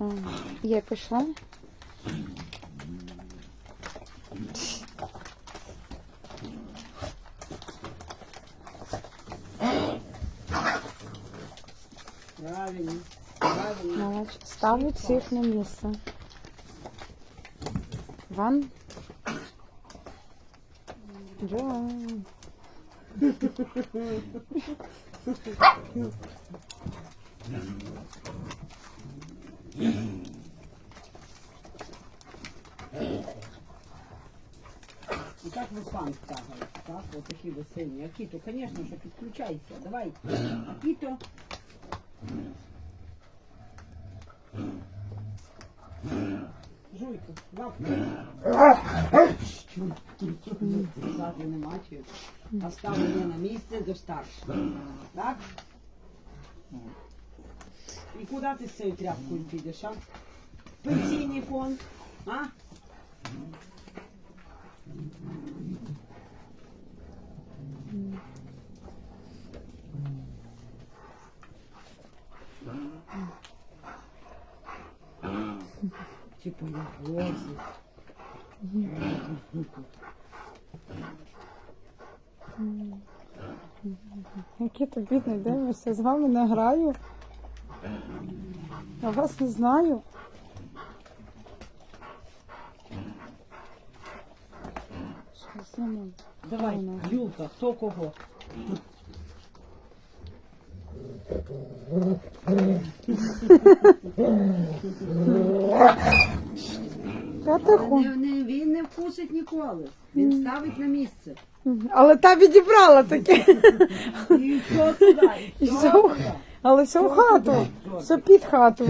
Ага. Є пішла. Правильно. Правильно. Молодець. Ставлю всіх на місце. Ван. Джон. І так ви фан ставили. Так, от такі ви сині. Акіто, звісно, що підключайся. Давай. Акіто. Жуйка, лапка. Ззаду нема чи. Поставлення на місце до старшого. Так? І куди ти з цією тряпкою підеш, а? Пенсійний фонд, а? Типа я возі. Який то бідний дивишся, з вами не граю. Я вас не знаю. Що? Давай, Юлка, хто кого? Він не вкусить ніколи. Він ставить на місце. Але та відібрала таке. І туди, все. туди. Але все в хату. Все під хату.